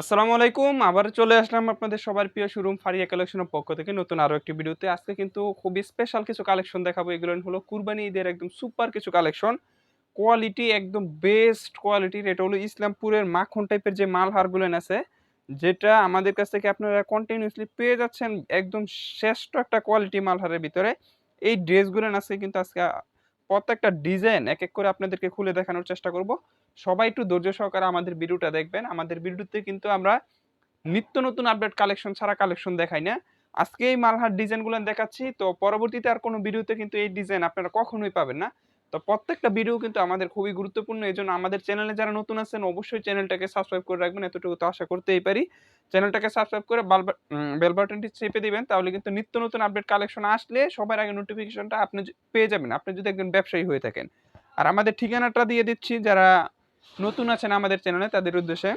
আসসালামু আলাইকুম। আবার চলে আসলাম আপনাদের সবার প্রিয় শোরুম ফারিয়া কালেকশনের পক্ষ থেকে নতুন আরও একটি ভিডিওতে। আজকে কিন্তু খুবই স্পেশাল কিছু কালেকশন দেখাবো। এগুলো হলো কুরবানি ঈদের একদম সুপার কিছু কালেকশন কোয়ালিটি একদম বেস্ট কোয়ালিটির এটা হলো ইসলামপুরের মাখন টাইপের যে মালহারগুলো আছে যেটা আমাদের কাছ থেকে আপনারা কন্টিনিউসলি পেয়ে যাচ্ছেন একদম শ্রেষ্ঠ একটা কোয়ালিটি মালহারের ভিতরে। এই ড্রেসগুলো আছে কিন্তু আজকে প্রত্যেকটা ডিজাইন এক এক করে আপনাদেরকে খুলে দেখানোর চেষ্টা করব। সবাই একটু ধৈর্য সহকারে আমাদের ভিডিওটা দেখবেন। আমাদের ভিডিওতে কিন্তু আমরা নিত্য নতুন আপডেট কালেকশন ছাড়া কালেকশন দেখাই না। আজকে এই মালহার ডিজাইনগুলো দেখাচ্ছি। তো পরবর্তীতে আর কোনো ভিডিওতে কিন্তু এই ডিজাইন আপনারা কখনোই পাবেন না। তো প্রত্যেকটা ভিডিও কিন্তু আমাদের খুবই গুরুত্বপূর্ণ। এই জন্য আমাদের চ্যানেলে যারা নতুন আছেন, অবশ্যই চ্যানেলটাকে সাবস্ক্রাইব করে রাখবেন। এতটুকু তো আশা করতেই পারি। চ্যানেলটাকে সাবস্ক্রাইব করে বেল বাটনটি চেপে দিবেন। তাহলে কিন্তু নিত্য নতুন আপডেট কালেকশন আসলে সবার আগে নোটিফিকেশনটা আপনি পেয়ে যাবেন। আপনি যদি একজন ব্যবসায়ী হয়ে থাকেন। আর আমাদের ঠিকানাটা দিয়ে দিচ্ছি। যারা নতুন আছেন আমাদের চ্যানেলে তাদের উদ্দেশ্যে।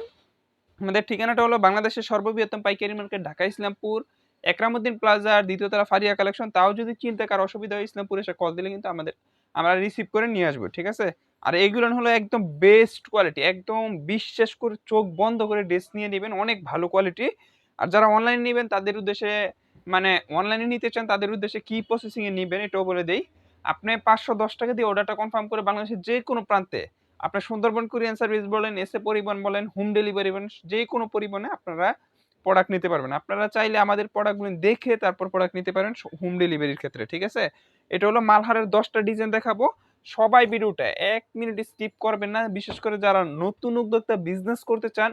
আমাদের ঠিকানাটা হলো বাংলাদেশের সর্ববৃহত্তম পাইকারি মার্কেট, ঢাকা ইসলামপুর, একরামুদ্দিন প্লাজার দ্বিতীয়তলা ফারিয়া কালেকশন তাও যদি চিনতে কারও অসুবিধা হয় ইসলামপুর এসে কল দিলে কিন্তু আমাদের, আমরা রিসিভ করে নিয়ে আসব, ঠিক আছে? আর এইগুলো হলো একদম বেস্ট কোয়ালিটি একদম বিশ্বাস করে চোখ বন্ধ করে ড্রেস নিয়ে নেবেন, অনেক ভালো কোয়ালিটি আর যারা অনলাইনে নেবেন, তাদের উদ্দেশ্যে মানে অনলাইনে নিতে চান, তাদের উদ্দেশ্যে কি প্রসেসিংয়ে নেবেন এটাও বলে দেই। আপনি পাঁচশো দশ টাকা দিয়ে অর্ডারটা কনফার্ম করে বাংলাদেশের যে কোনো প্রান্তে আপনার সুন্দরবন কুরিয়ান সার্ভিস বলেন, এসে পরিবহন বলেন, হোম ডেলিভারি বলেন, যে কোনো পরিবহনে আপনারা প্রোডাক্ট নিতে পারবেন। আপনারা চাইলে আমাদের প্রোডাক্টগুলো দেখে তারপর প্রোডাক্ট নিতে পারেন হোম ডেলিভারির ক্ষেত্রে, ঠিক আছে? এটা হলো মালহারের দশটা ডিজাইন দেখাবো। সবাই ভিডিওটা এক মিনিট স্কিপ করবেন না, বিশেষ করে যারা নতুন উদ্যোক্তা বিজনেস করতে চান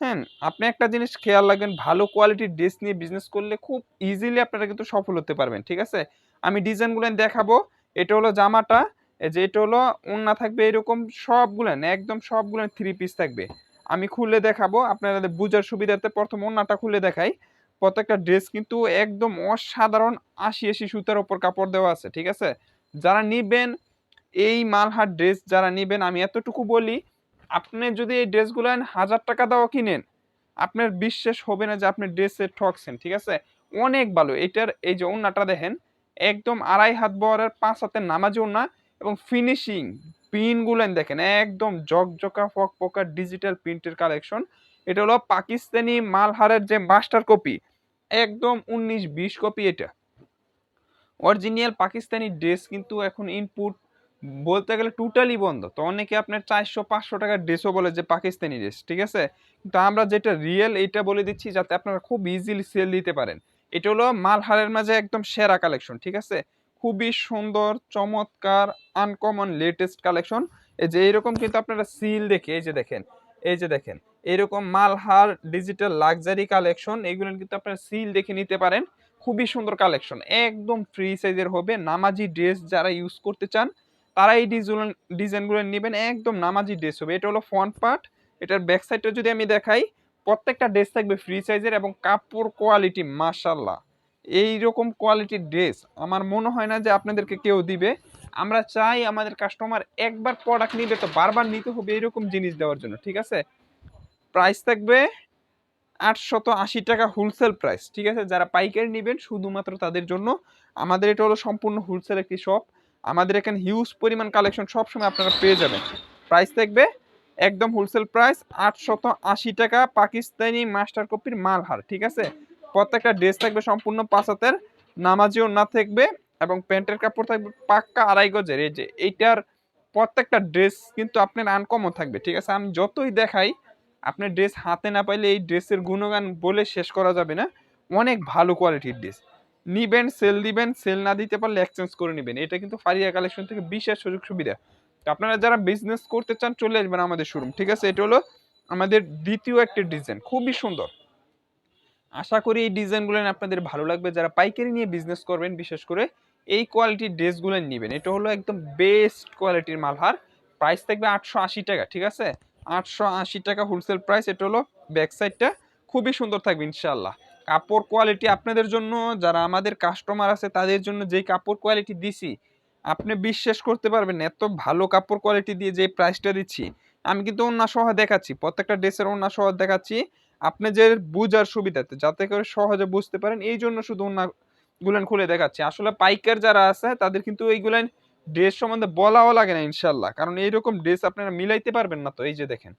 হ্যাঁ আপনি একটা জিনিস খেয়াল রাখবেন, ভালো কোয়ালিটির ড্রেস নিয়ে বিজনেস করলে খুব ইজিলি আপনারা কিন্তু সফল হতে পারবেন, ঠিক আছে? আমি ডিজাইনগুলো দেখাবো। এটা হলো জামাটা যে এটা হলো ওন্না থাকবে এরকম সবগুলো একদম সবগুলো থ্রি পিস থাকবে। আমি খুলে দেখাবো, আপনাদের বুঝার সুবিধার্থে প্রথম ওন্নাটা খুলে দেখাই। প্রত্যেকটা ড্রেস কিন্তু একদম অসাধারণ আশি আশি সুতার ওপর কাপড় দেওয়া আছে, ঠিক আছে? যারা নিবেন এই মালহার ড্রেস যারা নিবেন, আমি এতটুকু বলি, আপনি যদি এই ড্রেসগুলো হাজার টাকা দাও কিনেন, আপনার বিশ্বাস হবে না যে আপনি ড্রেসে ঠকছেন, ঠিক আছে? অনেক ভালো। এটার এই যে ওন্নাটা দেখেন, একদম আড়াই হাত বহরের পাঁচ হাতের নামাজ ওন্না এবং ফিনিশিং পিনগুলো দেখেন, একদম জকজকা ফক পকা ডিজিটাল প্রিন্টের কালেকশন এটা হলো পাকিস্তানি মালহারের যে মাস্টার কপি একদম উনিশ বিশ কপি এটা। অরিজিনাল পাকিস্তানি ড্রেস কিন্তু এখন ইনপুট বলতে গেলে টোটালি বন্ধ। তো অনেকে আপনার চারশো, পাঁচশো টাকার ড্রেসও বলে যে পাকিস্তানি ড্রেস ঠিক আছে? কিন্তু আমরা যেটা রিয়েল এটা বলে দিচ্ছি যাতে আপনারা খুব ইজিলি সেল দিতে পারেন। এটা হলো মালহারের মাঝে একদম সেরা কালেকশন ঠিক আছে? খুবই সুন্দর, চমৎকার আনকমন লেটেস্ট কালেকশন এই যে এরকম কিন্তু আপনারা সিল দেখে, এই যে দেখেন, এই যে দেখেন এরকম মালহার ডিজিটাল লাক্সারি কালেকশন এগুলো কিন্তু আপনারা সিল দেখে নিতে পারেন। খুবই সুন্দর কালেকশন একদম ফ্রি সাইজের হবে, নামাজি ড্রেস যারা ইউজ করতে চান, তারা এই ডিজাইন ডিজাইনগুলো নেবেন, একদম নামাজি ড্রেস হবে। এটা হলো ফ্রন্ট পার্ট এটার ব্যাক সাইডটা যদি আমি দেখাই, প্রত্যেকটা ড্রেস থাকবে ফ্রি সাইজের এবং কাপড় কোয়ালিটি মাশাল্লাহ এই রকম কোয়ালিটির ড্রেস আমার মনে হয় না যে আপনাদেরকে কেউ দিবে। আমরা চাই আমাদের কাস্টমার একবার প্রোডাক্ট নিবে তো বারবার নিতে হবে এরকম জিনিস দেওয়ার জন্য, ঠিক আছে? প্রাইস থাকবে আটশত আশি টাকা হোলসেল প্রাইস ঠিক আছে? যারা পাইকারি নেবেন শুধুমাত্র তাদের জন্য। আমাদের এটা হলো সম্পূর্ণ হোলসেল একটি শপ আমাদের এখানে হিউজ পরিমাণ কালেকশন সবসময় আপনারা পেয়ে যাবেন। প্রাইস থাকবে একদম হোলসেল প্রাইস আটশত আশি টাকা পাকিস্তানি মাস্টার কপির মালহার ঠিক আছে? প্রত্যেকটা ড্রেস থাকবে সম্পূর্ণ পাঁচ হাতের নামাজিও না থাকবে এবং প্যান্টের কাপড় থাকবে পাক্কা আড়াই গজের। এই যে এইটার প্রত্যেকটা ড্রেস কিন্তু আপনার আনকমন থাকবে, ঠিক আছে? আমি যতই দেখাই আপনার ড্রেস হাতে না পাইলে এই ড্রেসের গুণগান বলে শেষ করা যাবে না। অনেক ভালো কোয়ালিটির ড্রেস নিবেন সেল দিবেন সেল না দিতে পারলে এক্সচেঞ্জ করে নেবেন। এটা কিন্তু ফারিয়া কালেকশন থেকে বিশেষ সুযোগ সুবিধা। তো আপনারা যারা বিজনেস করতে চান, চলে আসবেন আমাদের শোরুম ঠিক আছে? এটা হলো আমাদের দ্বিতীয় একটা ডিজাইন খুবই সুন্দর। আশা করি এই ডিজাইনগুলো আপনাদের ভালো লাগবে। যারা পাইকারি নিয়ে বিজনেস করবেন, বিশেষ করে এই কোয়ালিটির ড্রেসগুলো নেবেন। এটা হলো একদম বেস্ট কোয়ালিটির মালহার। প্রাইস থাকবে আটশো আশি টাকা, ঠিক আছে? আটশো আশি টাকা হোলসেল প্রাইস এটা হলো ব্যাক সাইডটা খুবই সুন্দর থাকবে ইনশাল্লাহ কাপড় কোয়ালিটি আপনাদের জন্য, যারা আমাদের কাস্টমার আছে, তাদের জন্য যেই কাপড় কোয়ালিটি দিছি, আপনি বিশ্বাস করতে পারবেন এত ভালো কাপড় কোয়ালিটি দিয়ে যে প্রাইসটা দিচ্ছি। আমি কিন্তু অন্য সহ দেখাচ্ছি, প্রত্যেকটা ড্রেসের অন্য সহ দেখাচ্ছি। আপনি যে বুঝার সুবিধাতে, যাতে করে সহজে বুঝতে পারেন। এই জন্য শুধু গুলান খুলে দেখাচ্ছি। আসলে পাইকার যারা আছে, তাদের কিন্তু এইগুলান ড্রেস সম্বন্ধে বলাও লাগে না ইনশাল্লাহ কারণ এইরকম ড্রেস আপনারা মিলাইতে পারবেন না তো, এই যে দেখেন।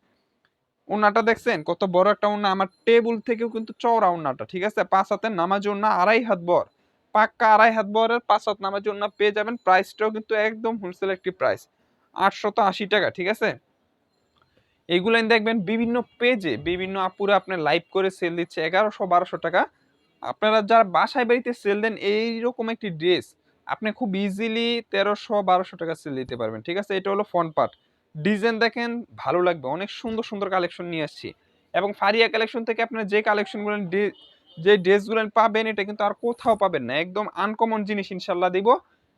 ওনাটা দেখছেন? কত বড় একটা ওনা আমার টেবিল থেকেও কিন্তু চওড়া ওনাটা ঠিক আছে? পাঁচ হাতের নামাজ ওনা আড়াই হাত বর পাক্কা আড়াই হাত বরের পাঁচ হাত নামাজ ওনা পেয়ে যাবেন। প্রাইসটাও কিন্তু একদম হোলসেল একটি প্রাইস আটশত আশি টাকা, ঠিক আছে? এইগুলো দেখবেন বিভিন্ন পেজে বিভিন্ন আপুরা আপনার লাইভ করে সেল দিচ্ছে, এগারোশো, বারোশো টাকা। আপনারা যারা বাসায় বাড়িতে সেল দেন, এইরকম একটি ড্রেস আপনি খুব ইজিলি তেরোশো, বারোশো টাকা সেল দিতে পারবেন, ঠিক আছে? এটা হলো ফ্রন্ট পার্ট ডিজাইন দেখেন, ভালো লাগবে। অনেক সুন্দর সুন্দর কালেকশন নিয়ে আসছি। এবং ফারিয়া কালেকশন থেকে আপনার যে কালেকশনগুলো যে ড্রেসগুলো পাবেন, এটা কিন্তু আর কোথাও পাবেন না। একদম আনকমন জিনিস ইনশাল্লাহ দিব।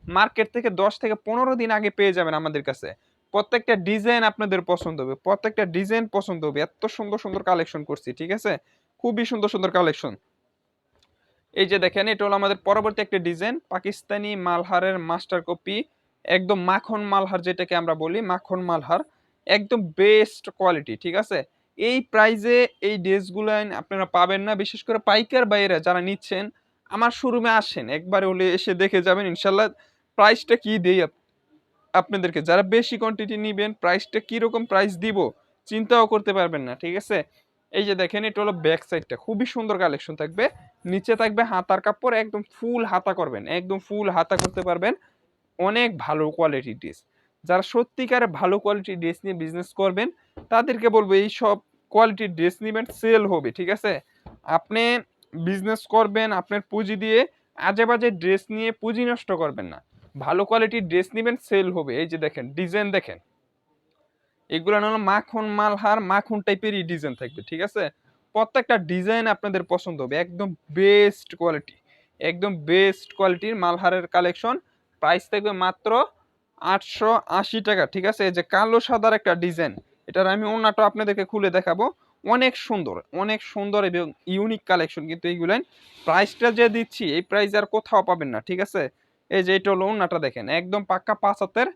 মার্কেট থেকে দশ থেকে পনেরো দিন আগে পেয়ে যাবেন আমাদের কাছে। প্রত্যেকটা ডিজাইন আপনাদের পছন্দ হবে। প্রত্যেকটা ডিজাইন পছন্দ হবে। এত সুন্দর সুন্দর কালেকশন করছি, ঠিক আছে? খুবই সুন্দর সুন্দর কালেকশন এই যে দেখেন, এটা হলো আমাদের পরবর্তী একটা ডিজাইন পাকিস্তানি মালহারের মাস্টার কপি একদম মাখন মালহার যেটাকে আমরা বলি, মাখন মালহার, একদম বেস্ট কোয়ালিটি ঠিক আছে? এই প্রাইজে এই ড্রেসগুলো আপনারা পাবেন না, বিশেষ করে পাইকার বাইরে যারা নিচ্ছেন, আমার শোরুমে আসেন, একবার হলে এসে দেখে যাবেন, ইনশাল্লাহ প্রাইসটা কি দিই আপনাদেরকে, যারা বেশি কোয়ান্টিটি নিবেন প্রাইসটা কীরকম প্রাইস দিব, চিন্তাও করতে পারবেন না, ঠিক আছে? এই যে দেখেন, এটা হলো ব্যাক সাইডটা খুবই সুন্দর কালেকশন থাকবে। নিচে থাকবে হাতার কাপড়, একদম ফুল হাতা করবেন, একদম ফুল হাতা করতে পারবেন। অনেক ভালো কোয়ালিটির ড্রেস যারা সত্যিকারে ভালো কোয়ালিটির ড্রেস নিয়ে বিজনেস করবেন, তাদেরকে বলব, এই সব কোয়ালিটির ড্রেস নেবেন সেল হবে, ঠিক আছে? আপনি বিজনেস করবেন, আপনার পুঁজি দিয়ে আজে বাজে ড্রেস নিয়ে পুঁজি নষ্ট করবেন না। ভালো কোয়ালিটির ড্রেস নেবেন সেল হবে। এই যে দেখেন ডিজাইন দেখেন। এগুলো হলো মাখন মালহার, মাখন টাইপেরই ডিজাইন থাকবে, ঠিক আছে? প্রত্যেকটা ডিজাইন আপনাদের পছন্দ হবে। একদম বেস্ট কোয়ালিটি একদম বেস্ট কোয়ালিটির মালহারের কালেকশন প্রাইস থাকবে মাত্র আটশো আশি টাকা, ঠিক আছে? এই যে কালো সাদার একটা ডিজাইন এটার আমি অন্যটা আপনাদেরকে খুলে দেখাবো। অনেক সুন্দর অনেক সুন্দর এবং ইউনিক কালেকশন কিন্তু এইগুলেন প্রাইসটা যে দিচ্ছি, এই প্রাইস আর কোথাও পাবেন না, ঠিক আছে? এই যে এটা হলো ওনাটা দেখেন, একদম পাক্কা পাঁচ হাতের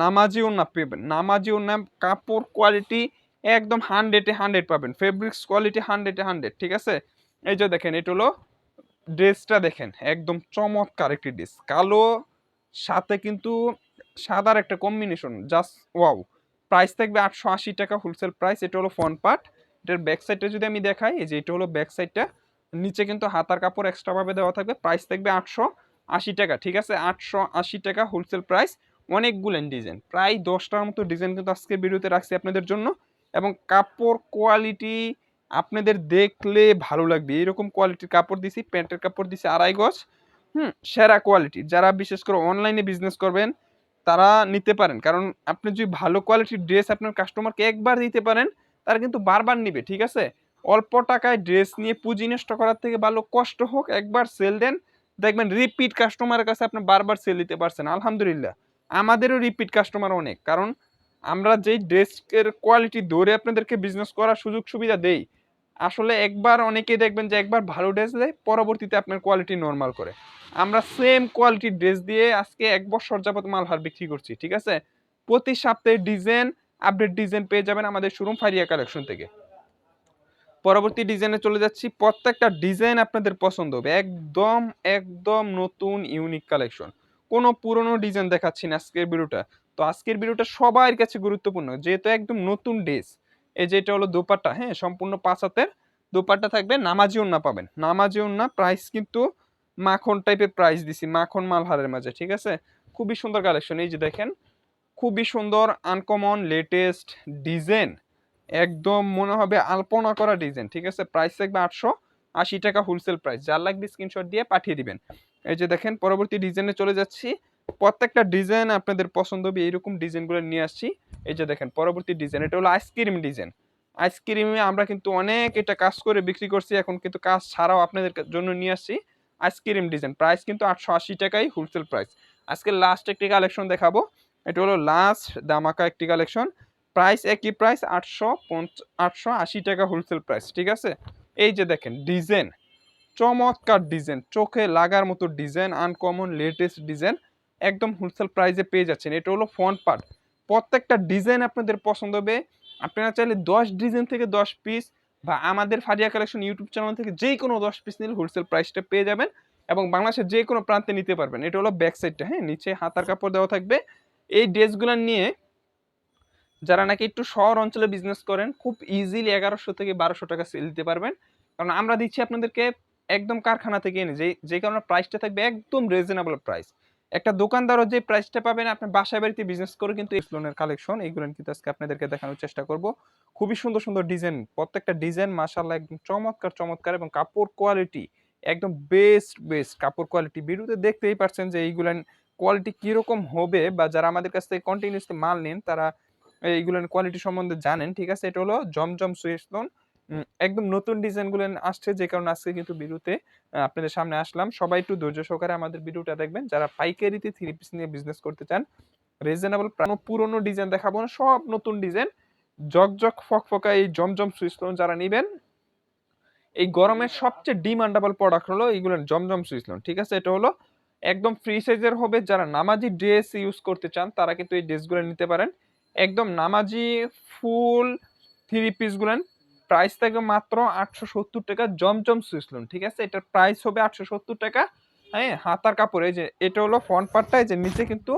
নামাজি পেবেন নামাজি ওনা কাপড় কোয়ালিটি একদম হান্ড্রেডে হান্ড্রেড পাবেন ফেব্রিক্স কোয়ালিটি হান্ড্রেডে হান্ড্রেড ঠিক আছে? এই যে দেখেন, এটা হলো ড্রেসটা দেখেন, একদম চমৎকার একটি ড্রেস, কালো, সাথে কিন্তু সাদার একটা কম্বিনেশন জাস্ট ওয়াও প্রাইস থাকবে আটশো আশি টাকা হোলসেল প্রাইস এটা হলো ফ্রন্ট পার্ট এটার ব্যাক সাইডটা যদি আমি দেখাই, এই যে এটা হলো ব্যাক সাইডটা নিচে কিন্তু হাতার কাপড় এক্সট্রাভাবে দেওয়া থাকবে প্রাইস থাকবে আটশো আশি টাকা, ঠিক আছে? আটশো আশি টাকা হোলসেল প্রাইস অনেকগুলেন ডিজাইন প্রায় দশটার মতো ডিজাইন কিন্তু আজকে ভিডিওতে রাখছি আপনাদের জন্য এবং কাপড় কোয়ালিটি আপনাদের দেখলে ভালো লাগবে। এরকম কোয়ালিটির কাপড় দিছি, প্যান্টের কাপড় দিছি আড়াই গজ। হুম, সেরা কোয়ালিটি যারা বিশেষ করে অনলাইনে বিজনেস করবেন, তারা নিতে পারেন। কারণ আপনি যদি ভালো কোয়ালিটির ড্রেস আপনার কাস্টমারকে একবার দিতে পারেন, তারা কিন্তু বারবার নিবে, ঠিক আছে? অল্প টাকায় ড্রেস নিয়ে পুঁজি নষ্ট করার থেকে ভালো কষ্ট হোক, একবার সেল দেন দেখবেন রিপিট কাস্টমারের কাছে আপনি বারবার সেল দিতে পারছেন, আলহামদুলিল্লাহ। আমাদেরও রিপিট কাস্টমার অনেক। কারণ আমরা যেই ড্রেসের কোয়ালিটি ধরে আপনাদেরকে বিজনেস করার সুযোগ সুবিধা দেই, আসলে একবার অনেকেই দেখবেন যে একবার ভালো ড্রেস দেয়, পরবর্তীতে আপনার কোয়ালিটি নর্মাল করে। আমরা সেম কোয়ালিটির ড্রেস দিয়ে আজকে এক বছর যাবত মালহার বিক্রি করছি, ঠিক আছে? প্রতি সপ্তাহে ডিজাইন আপডেট ডিজাইন পেয়ে যাবেন আমাদের শোরুম ফারিয়া কালেকশন থেকে। পরবর্তী ডিজাইনে চলে যাচ্ছি। প্রত্যেকটা ডিজাইন আপনাদের পছন্দ হবে। একদম একদম নতুন ইউনিক কালেকশন কোনো পুরনো ডিজাইন দেখাচ্ছি না আজকের ভিডিওটা। তো আজকের ভিডিওটা সবার কাছে গুরুত্বপূর্ণ। যেহেতু একদম নতুন ড্রেস এই যে এটা হলো দোপাট্টা হ্যাঁ সম্পূর্ণ পাঁচ হাতের। দোপাট্টা থাকবে, নামাজি ওন্না পাবেন। নামাজি ওন্না প্রাইস কিন্তু মাখন টাইপের প্রাইস দিছি, মাখন মালহারের মাঝে, ঠিক আছে? খুবই সুন্দর কালেকশন এই যে দেখেন, খুবই সুন্দর আনকমন লেটেস্ট ডিজাইন একদম মনে হবে আলপনা করা ডিজাইন ঠিক আছে? প্রাইস থাকবে আটশো আশি টাকা হোলসেল প্রাইস যার লাগবে স্ক্রিনশট দিয়ে পাঠিয়ে দিবেন। এই যে দেখেন, পরবর্তী ডিজাইনে চলে যাচ্ছি। প্রত্যেকটা ডিজাইন আপনাদের পছন্দ হবে, এইরকম ডিজাইনগুলো নিয়ে আসছি। এই যে দেখেন, পরবর্তী ডিজাইন এটা হলো আইসক্রিম ডিজাইন আইসক্রিমে আমরা কিন্তু অনেক এটা কাজ করে বিক্রি করছি, এখন কিন্তু কাজ ছাড়াও আপনাদের জন্য নিয়ে আসছি আইসক্রিম ডিজাইন প্রাইস কিন্তু আটশো আশি টাকাই হোলসেল প্রাইস আজকে লাস্ট একটি কালেকশন দেখাবো। এটা হলো লাস্ট দামাকা একটি কালেকশন প্রাইস একই প্রাইস আটশো আটশো আশি টাকা হোলসেল প্রাইস ঠিক আছে? এই যে দেখেন ডিজাইন চমৎকার ডিজাইন চোখে লাগার মতো ডিজাইন আনকমন লেটেস্ট ডিজাইন একদম হোলসেল প্রাইসে পেয়ে যাচ্ছেন। এটা হলো ফ্রন্ট পার্ট প্রত্যেকটা ডিজাইন আপনাদের পছন্দ হবে। আপনারা চাইলে দশ ডিজাইন থেকে দশ পিস বা আমাদের ফারিয়া কালেকশন ইউটিউব চ্যানেল থেকে যে কোনো দশ পিস নিলে হোলসেল প্রাইসটা পেয়ে যাবেন এবং বাংলাদেশের যে কোনো প্রান্তে নিতে পারবেন। এটা হলো ব্যাক সাইডটা হ্যাঁ? নিচে হাতার কাপড় দেওয়া থাকবে। এই ড্রেসগুলো নিয়ে যারা নাকি একটু শহর অঞ্চলে বিজনেস করেন, খুব ইজিলি এগারোশো থেকে বারোশো টাকা সেল দিতে পারবেন। কারণ আমরা দিচ্ছি আপনাদেরকে একদম কারখানা থেকে এনে যে যে কারণে প্রাইসটা থাকবে একদম রিজনেবল প্রাইস একটা দোকানদারও যে প্রাইসটা পাবেন, আপনি বাসায় বাড়িতে বিজনেস করে কিন্তু লোনের কালেকশন এইগুলো কিন্তু আজকে আপনাদেরকে দেখানোর চেষ্টা করব। খুবই সুন্দর সুন্দর ডিজাইন প্রত্যেকটা ডিজাইন মাসাল্লাহ একদম চমৎকার চমৎকার এবং কাপড় কোয়ালিটি একদম বেস্ট বেস্ট কাপড় কোয়ালিটি ভিডিওতে দেখতেই পারছেন যে এইগুলান কোয়ালিটি কীরকম হবে বা যারা আমাদের কাছ থেকে কন্টিনিউসলি মাল নেন, তারা এইগুলোর কোয়ালিটি সম্বন্ধে জানেন ঠিক আছে? এটা হলো জমজম সুইস্টোন একদম নতুন ডিজাইনগুলো আসছে যে কারণে আজকে কিন্তু আহ, আপনাদের সামনে আসলাম। সবাই একটু ধৈর্য সহকারে আমাদের ভিডিওটা দেখবেন। যারা পাইকারিতে থ্রি পিস নিয়ে বিজনেস করতে চান রিজনেবল কোনো পুরনো ডিজাইন দেখাবো না সব নতুন ডিজাইন জকজক ফকফকা এই জমজম সুইস্টোন যারা নেবেন এই গরমের সবচেয়ে ডিমান্ডেবল প্রোডাক্ট হলো এইগুলো জমজম সুইসলন ঠিক আছে? এটা হলো একদম ফ্রি সাইজের হবে। যারা নামাজি ড্রেস ইউজ করতে চান তারা কিন্তু এই ড্রেসগুলো নিতে পারেন। একদম নামাজি, ফুল থ্রি পিসগুলো প্রাইস থাকবে মাত্র আটশো সত্তর টাকা, জমজম সুইসলন ঠিক আছে? এটার প্রাইস হবে আটশো সত্তর টাকা। হ্যাঁ হাতার কাপড়, এই যে, এটা হলো ফ্রন্ট পার্টটা এই যে, নিচে কিন্তু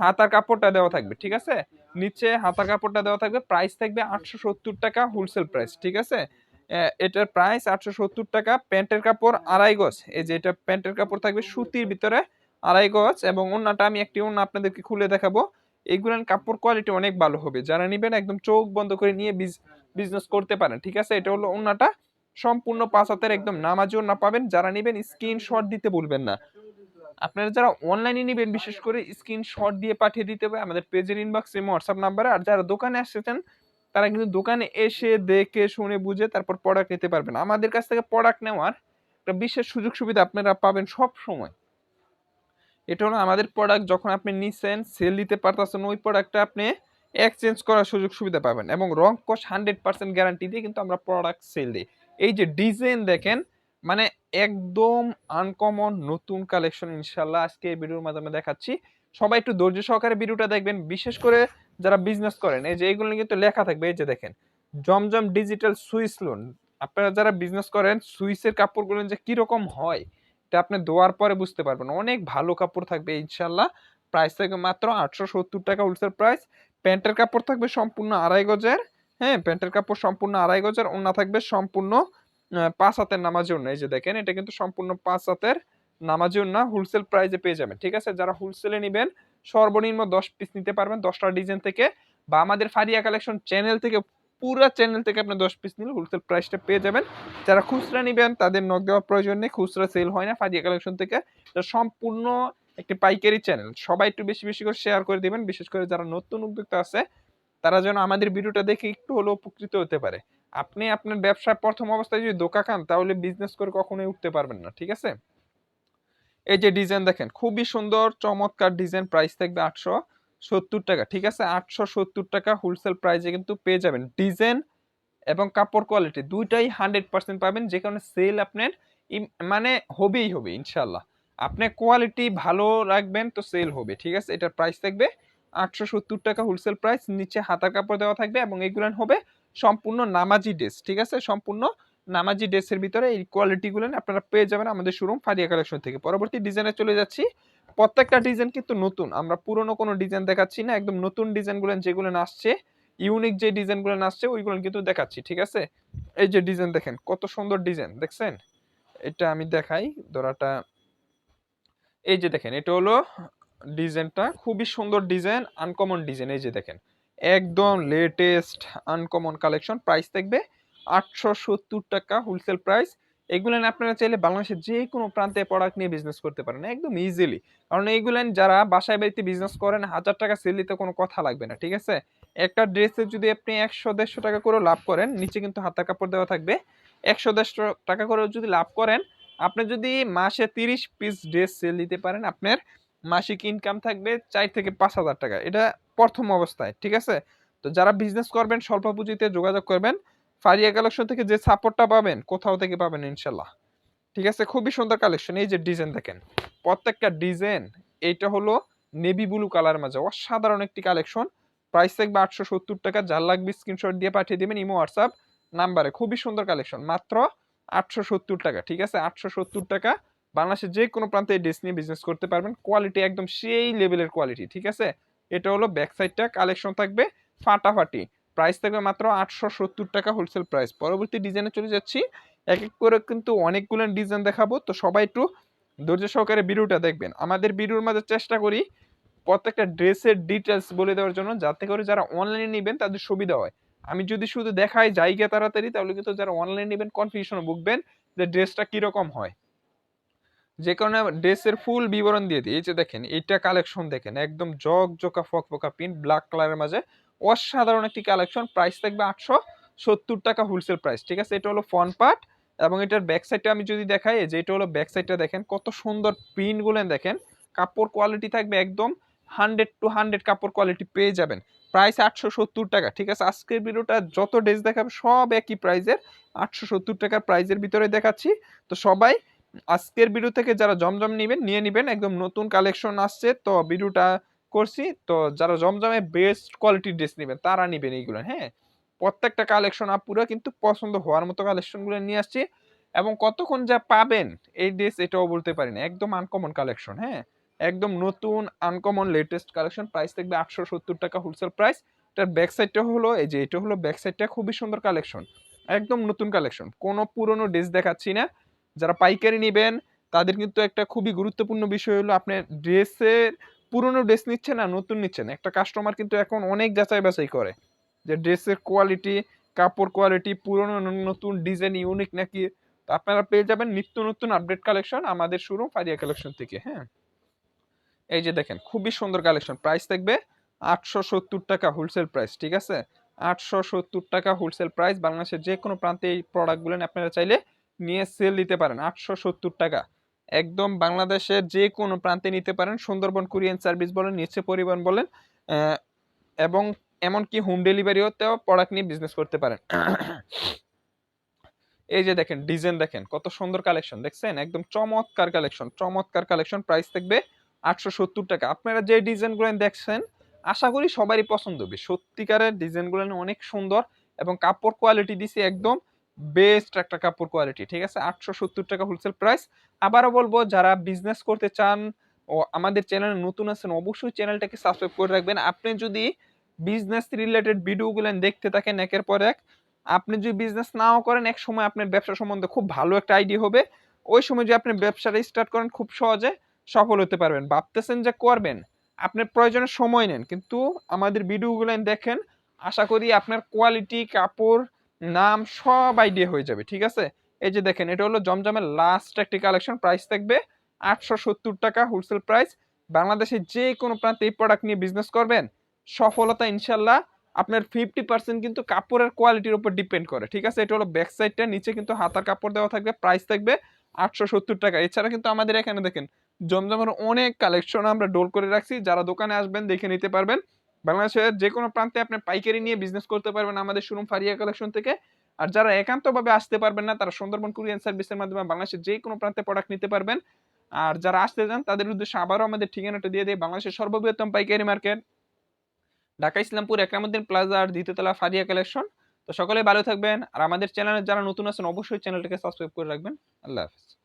হাতার কাপড়টা দেওয়া থাকবে, ঠিক আছে? নিচে হাতার কাপড়টা দেওয়া থাকবে প্রাইস থাকবে আটশো সত্তর টাকা হোলসেল প্রাইস ঠিক আছে? এটার প্রাইস আটশো সত্তর টাকা, প্যান্টের কাপড় আড়াই গজ। এই যে, এটা প্যান্টের কাপড় থাকবে সুতির ভিতরে আড়াই গজ এবং অন্যটা আমি একটি অন্য আপনাদেরকে খুলে দেখাবো। এইগুলার কাপড় কোয়ালিটি অনেক ভালো হবে। যারা নেবেন একদম চোখ বন্ধ করে নিয়ে বিজনেস করতে পারেন, ঠিক আছে? এটা হলো অন্যটা সম্পূর্ণ পাঁচ হাতের একদম নামাজি না পাবেন। যারা নেবেন স্ক্রিনশট দিতে ভুলবেন না। আপনারা যারা অনলাইনে নেবেন, বিশেষ করে স্ক্রিনশট দিয়ে পাঠিয়ে দিতে হবে, আমাদের পেজের ইনবক্সে হোয়াটসঅ্যাপ নাম্বারে আর যারা দোকানে আসছেন তারা কিন্তু দোকানে এসে দেখে, শুনে, বুঝে তারপর প্রোডাক্ট নিতে পারবেন। আমাদের কাছ থেকে প্রোডাক্ট নেওয়ার একটা বিশেষ সুযোগ সুবিধা আপনারা পাবেন সব সময় এটা হলো আমাদের প্রোডাক্ট যখন আপনি নিচ্ছেন সেল দিতে পারতেছেন, ওই প্রোডাক্টটা আপনি এক্সচেঞ্জ করার সুযোগ সুবিধা পাবেন এবং রং কস হান্ড্রেড পার্সেন্ট গ্যারান্টি দিয়ে কিন্তু আমরা প্রোডাক্ট সেল দিই। এই যে ডিজাইন দেখেন মানে একদম আনকমন নতুন কালেকশন ইনশাল্লাহ আজকে এই ভিডিওর মাধ্যমে দেখাচ্ছি। সবাই একটু ধৈর্য সহকারে ভিডিওটা দেখবেন, বিশেষ করে যারা বিজনেস করেন। এই যে এইগুলো কিন্তু লেখা থাকবে, এই যে দেখেন, জমজম ডিজিটাল সুইস লোন আপনারা যারা বিজনেস করেন সুইসের কাপড়গুলো যে কীরকম হয় এটা আপনি ধোয়ার পরে বুঝতে পারবেন। অনেক ভালো কাপড় থাকবে ইনশাল্লাহ প্রাইস থাকবে মাত্র আটশো সত্তর টাকা হোলসেল প্রাইস প্যান্টের কাপড় থাকবে সম্পূর্ণ আড়াই গজের হ্যাঁ? প্যান্টের কাপড় সম্পূর্ণ আড়াই গজের ওনা থাকবে সম্পূর্ণ পাঁচ হাতের নামাজি ওন্না এই যে দেখেন, এটা কিন্তু সম্পূর্ণ পাঁচ হাতের নামাজি ওন্না হোলসেল প্রাইসে পেয়ে যাবেন। ঠিক আছে? যারা হোলসেলে নেবেন, সর্বনিম্ন দশ পিস নিতে পারবেন। দশটা ডিজাইন থেকে বা আমাদের ফারিয়া কালেকশন চ্যানেল থেকে পুরো চ্যানেল থেকে আপনি দশ পিস নিলে হোলসেল প্রাইসটা পেয়ে যাবেন। যারা খুচরা নেবেন, তাদের নক দেওয়ার প্রয়োজন নেই। খুচরা সেল হয় না ফারিয়া কালেকশন থেকে। সম্পূর্ণ একটি পাইকারি চ্যানেল সবাই একটু বেশি বেশি করে শেয়ার করে দিবেন। বিশেষ করে যারা নতুন উদ্যোক্তা আছে, তারা যেন আমাদের ভিডিওটা দেখে একটু হলেও উপকৃত হতে পারে। আপনি আপনার ব্যবসায় প্রথম অবস্থায় যদি দোকা খান, তাহলে বিজনেস করে কখনোই উঠতে পারবেন না, ঠিক আছে? এই যে ডিজাইন দেখেন, খুবই সুন্দর, চমৎকার ডিজাইন প্রাইস থাকবে আটশো। সত্তর টাকা, ঠিক আছে? আটশো সত্তর টাকা হোলসেল প্রাইসে কিন্তু পেয়ে যাবেন। ডিজাইন এবং কাপড় কোয়ালিটি দুইটাই হান্ড্রেড পার্সেন্ট পাবেন, যে কারণে সেল আপনার মানে হবেই হবে ইনশাল্লাহ আপনি কোয়ালিটি ভালো রাখবেন তো সেল হবে, ঠিক আছে? এটার প্রাইস থাকবে আটশো সত্তর টাকা হোলসেল প্রাইস নিচে হাতার কাপড় দেওয়া থাকবে এবং এগুলো হবে সম্পূর্ণ নামাজি ড্রেস ঠিক আছে? সম্পূর্ণ নামাজি ড্রেসের ভিতরে এই কোয়ালিটিগুলো আপনারা পেয়ে যাবেন আমাদের শোরুম ফারিয়া কালেকশন থেকে। পরবর্তী ডিজাইনে চলে যাচ্ছি। প্রত্যেকটা ডিজাইন কিন্তু নতুন। আমরা পুরনো কোনো ডিজাইন দেখাচ্ছি না, একদম নতুন ডিজাইনগুলো যেগুলো আসছে ইউনিক যে ডিজাইনগুলো আসছে, ওইগুলো কিন্তু দেখাচ্ছি, ঠিক আছে? এই যে ডিজাইন দেখেন, কত সুন্দর ডিজাইন দেখছেন? এটা আমি দেখাই দোরাটা এই যে দেখেন, এটা হলো ডিজাইনটা খুবই সুন্দর ডিজাইন আনকমন ডিজাইন এই যে দেখেন। একদম লেটেস্ট আনকমন কালেকশন প্রাইস থাকবে আটশো সত্তর টাকা হোলসেল প্রাইস এগুলো আপনারা চাইলে বাংলাদেশের যে কোনো প্রান্তে প্রোডাক্ট নিয়ে বিজনেস করতে পারেন, একদম ইজিলি কারণ এইগুলো যারা বাসায় বাড়িতে বিজনেস করেন, হাজার টাকা সেল দিতে কোনো কথা লাগবে না, ঠিক আছে? একটা ড্রেসে যদি আপনি একশো, দেড়শো টাকা করে লাভ করেন, নিচে কিন্তু হাতা কাপড় দেওয়া থাকবে। একশো, দেড়শো টাকা করে যদি লাভ করেন, আপনি যদি মাসে তিরিশ পিস ড্রেস সেল দিতে পারেন, আপনার মাসিক ইনকাম থাকবে চার থেকে পাঁচ হাজার টাকা। এটা প্রথম অবস্থায়, ঠিক আছে? তো যারা বিজনেস করবেন, স্বল্প পুঁজিতে যোগাযোগ করবেন ফারিয়া কালেকশন থেকে যে সাপোর্টটা পাবেন, কোথাও থেকে পাবেন ইনশাল্লাহ ঠিক আছে? খুবই সুন্দর কালেকশন এই যে ডিজাইন দেখেন। প্রত্যেকটা ডিজাইন এইটা হলো নেভি ব্লু কালার মাঝে। অসাধারণ একটি কালেকশন প্রাইস থাকবে আটশো সত্তর টাকা। যার লাগবে স্ক্রিনশট দিয়ে পাঠিয়ে দেবেন ইমো, হোয়াটসঅ্যাপ নাম্বারে। খুবই সুন্দর কালেকশন মাত্র আটশো সত্তর টাকা, ঠিক আছে? আটশো সত্তর টাকা। বাংলাদেশের যে কোনো প্রান্তে ড্রেস নিয়ে বিজনেস করতে পারবেন। কোয়ালিটি একদম সেই লেভেলের কোয়ালিটি ঠিক আছে? এটা হলো ব্যাক সাইডটা কালেকশন থাকবে ফাটাফাটি। প্রাইস থাকবে মাত্র আটশো সত্তর টাকা হোলসেল প্রাইস পরবর্তী ডিজাইনে চলে যাচ্ছি। এক এক করে কিন্তু অনেকগুলো ডিজাইন দেখাবো। তো সবাই একটু ধৈর্য সহকারে ভিডিওটা দেখবেন। আমাদের ভিডিওর মাঝে চেষ্টা করি প্রত্যেকটা ড্রেসের ডিটেলস বলে দেওয়ার জন্য, যাতে করে যারা অনলাইনে নেবেন তাদের সুবিধা হয়। আমি যদি শুধু দেখাই জায়গা তাড়াতাড়ি, তাহলে কিন্তু যারা অনলাইনে নেবেন কনফিউশন ভুগবেন যে ড্রেসটা কীরকম হয়। যে কারণে ড্রেসের ফুল বিবরণ দিয়ে দিই। এই যে দেখেন, এইটা কালেকশন দেখেন, একদম জকা ফক ফকা প্রিন্ট ব্ল্যাক কালারের মাঝে। অসাধারণ একটি কালেকশন প্রাইস থাকবে আটশো সত্তর টাকা হোলসেল প্রাইস ঠিক আছে? এটা হলো ফ্রন্ট পার্ট এবং এটার ব্যাক সাইডটা আমি যদি দেখাই যে এটা হলো ব্যাক সাইডটা দেখেন, কত সুন্দর প্রিন্টগুলো দেখেন। কাপড় কোয়ালিটি থাকবে একদম হান্ড্রেড টু হান্ড্রেড কাপড় কোয়ালিটি পেয়ে যাবেন। প্রাইস আটশো সত্তর টাকা, ঠিক আছে? আজকের ভিডিওটা যত ড্রেস দেখাবে সব একই প্রাইজের আটশো সত্তর টাকার প্রাইজের ভিতরে দেখাচ্ছি। তো সবাই আজকের ভিডিও থেকে যারা জমজম নেবেন, নিয়ে নেবেন, একদম নতুন কালেকশন আসছে। তো ভিডিওটা করছি। তো যারা জমজমে বেস্ট কোয়ালিটির ড্রেস নেবেন তারা নেবেন এইগুলো হ্যাঁ? প্রত্যেকটা কালেকশন আপুরা কিন্তু পছন্দ হওয়ার মতো কালেকশনগুলো নিয়ে আসছি এবং কতক্ষণ যা পাবেন এই ড্রেস এটাও বলতে পারি না। একদম আনকমন কালেকশন হ্যাঁ? একদম নতুন আনকমন লেটেস্ট কালেকশন প্রাইস থাকবে আটশো সত্তর টাকা হোলসেল প্রাইস এটার ব্যাক সাইডটা হলো, এই যে এটা হলো ব্যাক সাইডটা খুবই সুন্দর কালেকশন একদম নতুন কালেকশন কোনো পুরনো ড্রেস দেখাচ্ছি না। যারা পাইকারি নেবেন, তাদের কিন্তু একটা খুবই গুরুত্বপূর্ণ বিষয় হলো আপনার ড্রেসের পুরনো ড্রেস নিচ্ছেন না, নতুন নিচ্ছেন একটা কাস্টমার কিন্তু এখন অনেক যাচাই বাছাই করে যে ড্রেসের কোয়ালিটি কাপড় কোয়ালিটি পুরনো নতুন ডিজাইন ইউনিক নাকি। আপনারা পেয়ে যাবেন নিত্য নতুন আপডেট কালেকশন আমাদের শোরুম ফারিয়া কালেকশন থেকে হ্যাঁ। এই যে দেখেন, খুবই সুন্দর কালেকশন প্রাইস থাকবে আটশো সত্তর টাকা হোলসেল প্রাইস ঠিক আছে? আটশো সত্তর টাকা হোলসেল প্রাইস বাংলাদেশের যে কোনো প্রান্তে এই প্রোডাক্টগুলো আপনারা চাইলে নিয়ে সেল দিতে পারেন। আটশো সত্তর টাকা। একদম বাংলাদেশের যে কোনো প্রান্তে নিতে পারেন। সুন্দরবন কুরিয়ান সার্ভিস বলেন, নিচে পরিবহন বলেন এবং এমনকি হোম ডেলিভারিওতেও প্রোডাক্ট নিয়ে বিজনেস করতে পারেন। এই যে দেখেন ডিজাইন দেখেন, কত সুন্দর কালেকশন দেখছেন? একদম চমৎকার কালেকশন চমৎকার কালেকশন প্রাইস থাকবে আটশো সত্তর টাকা। আপনারা যে ডিজাইনগুলো দেখছেন, আশা করি সবারই পছন্দ হবে। সত্যিকারের ডিজাইনগুলো অনেক সুন্দর এবং কাপড় কোয়ালিটি দিছে একদম বেস্ট একটা কাপড় কোয়ালিটি ঠিক আছে? আটশো সত্তর টাকা হোলসেল প্রাইস আবারও বলব, যারা বিজনেস করতে চান ও আমাদের চ্যানেলে নতুন আছেন, অবশ্যই চ্যানেলটাকে সাবস্ক্রাইব করে রাখবেন। আপনি যদি বিজনেস রিলেটেড ভিডিওগুলো দেখতে থাকেন একের পর এক, আপনি যদি বিজনেস নাও করেন, এক সময় আপনার ব্যবসা সম্বন্ধে খুব ভালো একটা আইডিয়া হবে। ওই সময় যদি আপনি ব্যবসাটা স্টার্ট করেন, খুব সহজে সফল হতে পারবেন। ভাবতেছেন যে করবেন, আপনার প্রয়োজনে সময় নেন, কিন্তু আমাদের ভিডিওগুলো দেখেন, আশা করি আপনার কোয়ালিটি কাপড় নাম সব আইডিয়া হয়ে যাবে, ঠিক আছে? এই যে দেখেন, এটা হলো জমজমের লাস্ট একটি কালেকশন প্রাইস থাকবে আটশো সত্তর টাকা হোলসেল প্রাইস বাংলাদেশে যে কোনো প্রান্তে এই প্রোডাক্ট নিয়ে বিজনেস করবেন, সফলতা ইনশাল্লাহ আপনার ফিফটি পার্সেন্ট কিন্তু কাপড়ের কোয়ালিটির উপর ডিপেন্ড করে, ঠিক আছে? এটা হলো ব্যাক সাইডটা নিচে কিন্তু হাতার কাপড় দেওয়া থাকবে প্রাইস থাকবে আটশো সত্তর টাকা। এছাড়া কিন্তু আমাদের এখানে দেখেন, জমজমের অনেক কালেকশন আমরা ডোল করে রাখছি, যারা দোকানে আসবেন দেখে নিতে পারবেন। বাংলাদেশের যে কোনো প্রান্তে আপনি পাইকারি নিয়ে বিজনেস করতে পারবেন আমাদের শোরুম ফারিয়া কালেকশন থেকে। আর যারা একান্তভাবে আসতে পারবেন না, তারা সুন্দরবন কুরিয়ান সার্ভিসের মাধ্যমে বাংলাদেশের যে কোনো প্রান্তে প্রোডাক্ট নিতে পারবেন। আর যারা আসতে চান, তাদের উদ্দেশ্যে আবারও আমাদের ঠিকানাটা দিয়ে দেয় বাংলাদেশের সর্ববৃহত্তম পাইকারি মার্কেট ঢাকা ইসলামপুর, একরামুদ্দিন প্লাজা আর দ্বিতীয়তলা ফারিয়া কালেকশন তো সকলে ভালো থাকবেন, আর আমাদের চ্যানেলে যারা নতুন আছেন, অবশ্যই চ্যানেলটাকে সাবস্ক্রাইব করে রাখবেন। আল্লাহ হাফিজ।